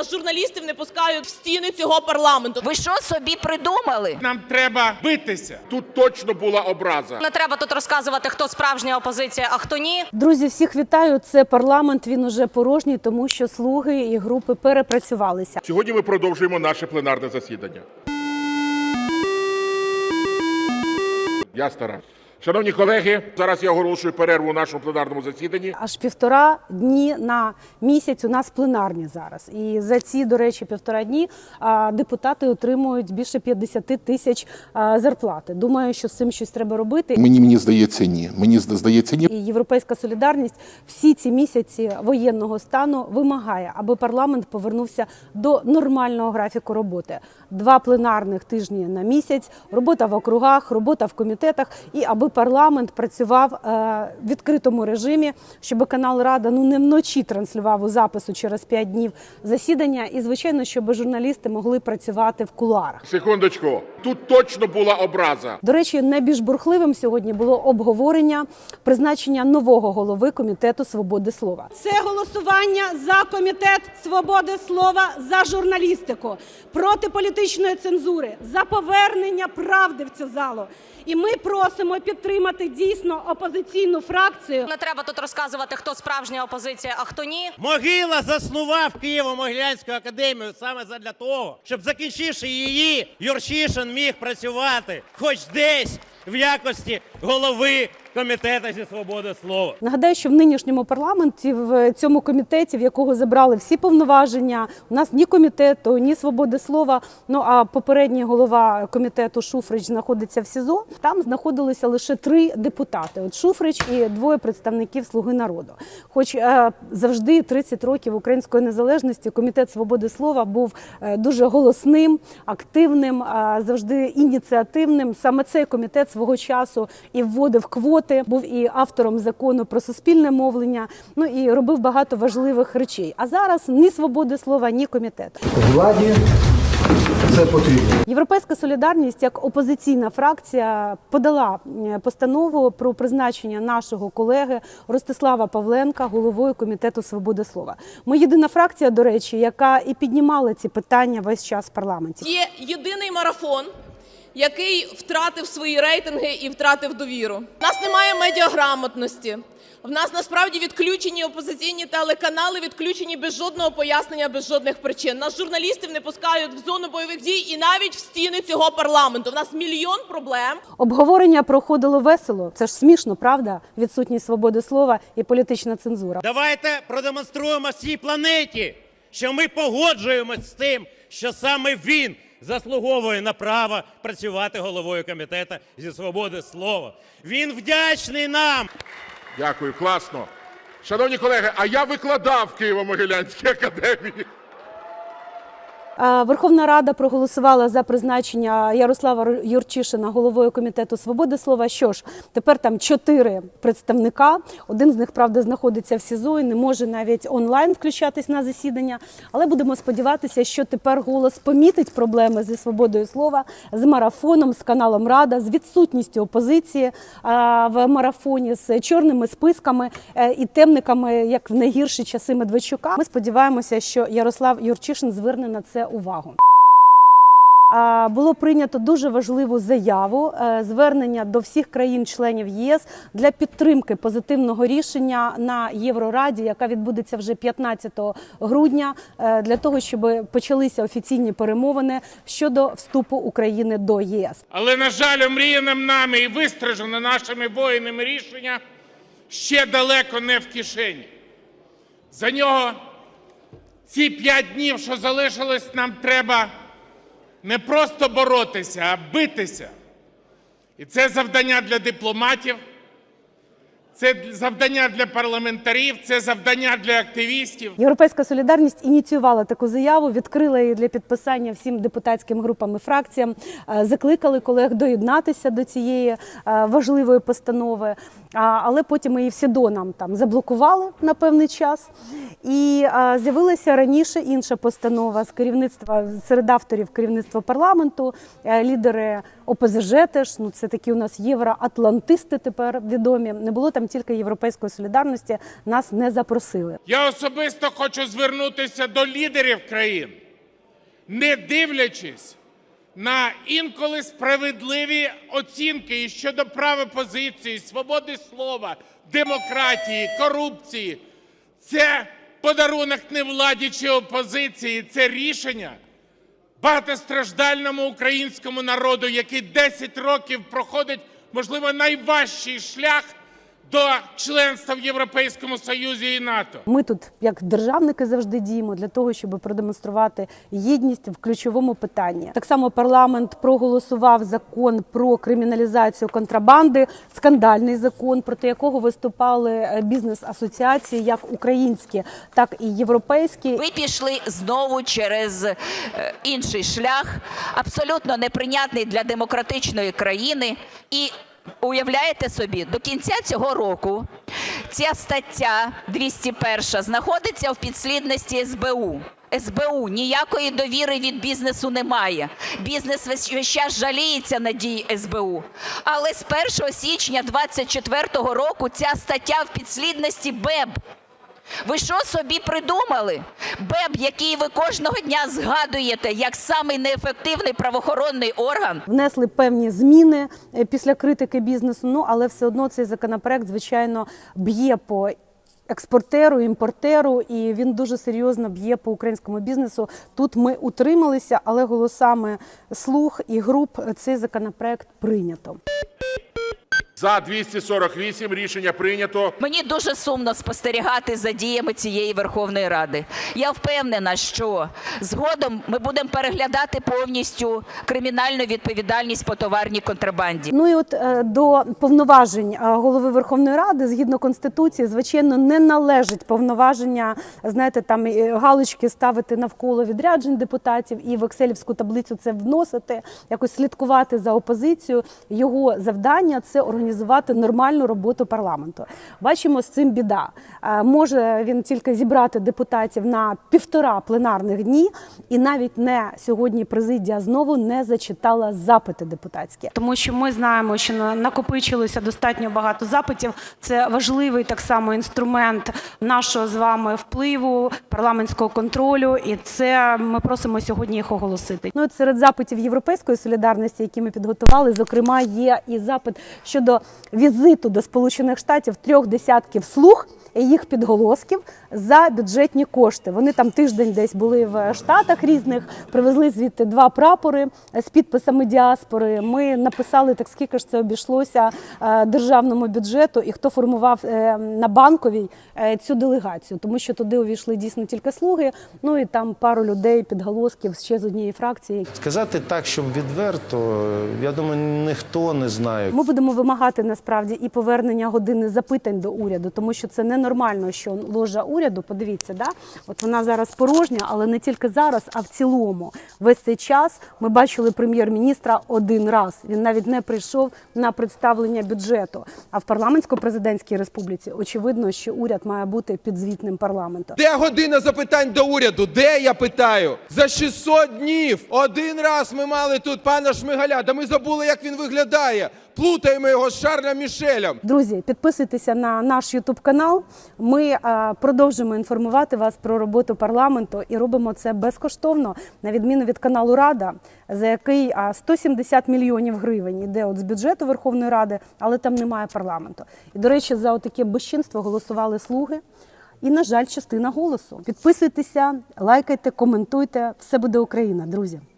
Нас журналістів не пускають в стіни цього парламенту. Ви що собі придумали? Нам треба битися. Тут точно була образа. Не треба тут розказувати, хто справжня опозиція, а хто ні. Друзі, всіх вітаю. Це парламент. Він уже порожній, тому що слуги і групи перепрацювалися. Сьогодні ми продовжуємо наше пленарне засідання. Я стара. Шановні колеги, зараз я оголошую перерву у нашому пленарному засіданні. Аж півтора дні на місяць у нас пленарні зараз. І за ці, до речі, півтора дні депутати отримують більше 50 тисяч зарплати. Думаю, що з цим щось треба робити. Мені мені здається, ні. Мені здається, ні. І Європейська солідарність всі ці місяці воєнного стану вимагає, аби парламент повернувся до нормального графіку роботи. Два пленарних тижні на місяць, робота в округах, робота в комітетах, і аби парламент працював е, в відкритому режимі, щоб канал Рада ну не вночі транслював у запису через п'ять днів засідання, і звичайно, щоб журналісти могли працювати в кулуарах. Секундочку. Тут точно була образа. До речі, найбільш бурхливим сьогодні було обговорення призначення нового голови комітету свободи слова. Це голосування за комітет свободи слова за журналістику, проти політичної цензури, за повернення правди в цю залу. І ми просимо підтримати дійсно опозиційну фракцію. Не треба тут розказувати, хто справжня опозиція, а хто ні. Могила заснував Києво-Могилянську академію саме задля того, щоб закінчивши її, Юрчишин міг працювати хоч десь в якості голови комітету зі свободи слова. Нагадаю, що в нинішньому парламенті в цьому комітеті, в якого забрали всі повноваження, у нас ні комітету, ні свободи слова. Ну а попередній голова комітету Шуфрич знаходиться в СІЗО. Там знаходилися лише три депутати: от Шуфрич і двоє представників Слуги народу. Хоч е, завжди 30 років української незалежності комітет свободи слова був е, дуже голосним, активним, е, завжди ініціативним. Саме цей комітет свого часу і вводив квоти, був і автором закону про суспільне мовлення. Ну і робив багато важливих речей. А зараз ні свободи слова, ні комітет. владі це потрібно. Європейська солідарність як опозиційна фракція подала е, постанову про призначення нашого колеги Ростислава Павленка головою комітету свободи слова. Ми єдина фракція, до речі, яка і піднімала ці питання весь час в парламенті. Є єдиний марафон, який втратив свої рейтинги і втратив довіру. У нас немає медіаграмотності. В нас насправді відключені опозиційні телеканали, відключені без жодного пояснення, без жодних причин. Нас журналістів не пускають в зону бойових дій і навіть в стіни цього парламенту. У нас мільйон проблем. Обговорення проходило весело. Це ж смішно, правда? Відсутність свободи слова і політична цензура. Давайте продемонструємо всій планеті, що ми погоджуємось з тим, що саме він заслуговує на право працювати головою комітету зі свободи слова. Він вдячний нам. Дякую, класно. Шановні колеги, а я викладав в Києво-Могилянській академії. Е, Верховна Рада проголосувала за призначення Ярослава Юрчишина головою комітету свободи слова. Що ж, тепер там чотири представника. Один з них правда знаходиться в СІЗО і не може навіть онлайн включатись на засідання. Але будемо сподіватися, що тепер голос помітить проблеми зі свободою слова, з марафоном, з каналом Рада, з відсутністю опозиції е, в марафоні, з чорними списками е, і темниками, як в найгірші часи Медведчука. Ми сподіваємося, що Ярослав Юрчишин зверне на це увагу. Було прийнято дуже важливу заяву е, звернення до всіх країн-членів ЄС для підтримки позитивного рішення на Єврораді, яка відбудеться вже 15 грудня, е, для того, щоб почалися офіційні перемовини щодо вступу України до єС. Але, на жаль, омріяним нами і вистражене нашими воїнами рішення ще далеко не в кишені. За нього ці п'ять днів, що залишилось, нам треба не просто боротися, а битися. І це завдання для дипломатів, це завдання для парламентарів, це завдання для активістів. Європейська солідарність ініціювала таку заяву, відкрила її для підписання всім депутатським групам і фракціям. е, Закликали колег доєднатися до цієї е, важливої постанови. Але потім її всі до нам там заблокували на певний час. І з'явилася раніше інша постанова з керівництва серед авторів керівництва парламенту, е, лідери ОПЗЖ теж. Ну це такі у нас євроатлантисти тепер відомі. Не було там тільки європейської солідарності. Нас не запросили. Я особисто хочу звернутися до лідерів країн, не дивлячись на інколи справедливі оцінки і щодо права позиції, свободи слова, демократії, корупції. Це подарунок не владі чи опозиції, це рішення багатостраждальному українському народу, який 10 років проходить, можливо, найважчий шлях до членства в Європейському Союзі і НАТО. Ми тут, як державники, завжди діємо для того, щоб продемонструвати єдність в ключовому питанні. Так само парламент проголосував закон про криміналізацію контрабанди, скандальний закон, проти якого виступали е, бізнес-асоціації, як українські, так і європейські. Ви пішли знову через е, інший шлях, абсолютно неприйнятний для демократичної країни. І уявляєте собі, до кінця цього року ця стаття 201 знаходиться в підслідності СБУ. СБУ ніякої довіри від бізнесу немає. Бізнес весь весь час жаліється на дії СБУ. Але з 1 січня 2024 року ця стаття в підслідності БЕБ. Ви що собі придумали? БЕБ, який ви кожного дня згадуєте як самий неефективний правоохоронний орган, Внесли певні зміни е, після критики бізнесу. Ну але все одно цей законопроект, звичайно, б'є по. Експортеру, імпортеру, і він дуже серйозно б'є по українському бізнесу. Тут ми утрималися, але голосами слуг і груп цей законопроект прийнято. За 248 рішення прийнято. мені дуже сумно спостерігати за діями цієї Верховної Ради. Я впевнена, що згодом ми будемо переглядати повністю кримінальну відповідальність по товарній контрабанді. Ну і от е, до повноважень е, голови Верховної Ради згідно конституції, звичайно, не належить повноваження, знаєте, там галочки ставити навколо відряджень депутатів і в екселівську таблицю це вносити, якось слідкувати за опозицією. Його завдання це організувати нормальну роботу парламенту. Бачимо з цим біда. Е, Може він тільки зібрати депутатів на півтора пленарних дні, і навіть не сьогодні президія знову не зачитала запити депутатські. Тому що ми знаємо, що на- накопичилося достатньо багато запитів. Це важливий так само інструмент нашого з вами впливу, парламентського контролю, і це ми просимо сьогодні їх оголосити. Ну от серед запитів європейської солідарності, які ми підготували, зокрема, є і запит щодо візиту до Сполучених Штатів трьох десятків слуг їх підголосків за бюджетні кошти. Вони там тиждень десь були в штатах різних, привезли звідти два прапори з підписами діаспори. Ми написали так, скільки ж це обійшлося е, державному бюджету, і хто формував е, на банковій е, цю делегацію, тому що туди увійшли дійсно тільки слуги. Ну і там пару людей підголосків ще з однієї фракції. Сказати так, щоб відверто, я думаю, ніхто не знає. Ми будемо вимагати насправді і повернення години запитань до уряду, тому що це ненормально, що ложа уряду, подивіться, да? от вона зараз порожня, але не тільки зараз, а в цілому. Весь цей час ми бачили прем'єр-міністра один раз. Він навіть не прийшов на представлення бюджету. А в парламентсько-президентській республіці очевидно, що уряд має бути підзвітним парламенту. Де година запитань до уряду? Де я питаю? За 600 днів один раз ми мали тут пана Шмигаля. Да ми забули, як він виглядає. Плутаємо його з Шарлем Мішелем. Друзі, підписуйтеся на наш Ютуб канал. Ми е, продовжимо інформувати вас про роботу парламенту і робимо це безкоштовно, на відміну від каналу Рада, за який е, 170 мільйонів гривень іде от з бюджету Верховної Ради, але там немає парламенту. І до речі, за таке безчинство голосували слуги. І, на жаль, частина голосу. Підписуйтеся, лайкайте, коментуйте. Все буде Україна, друзі.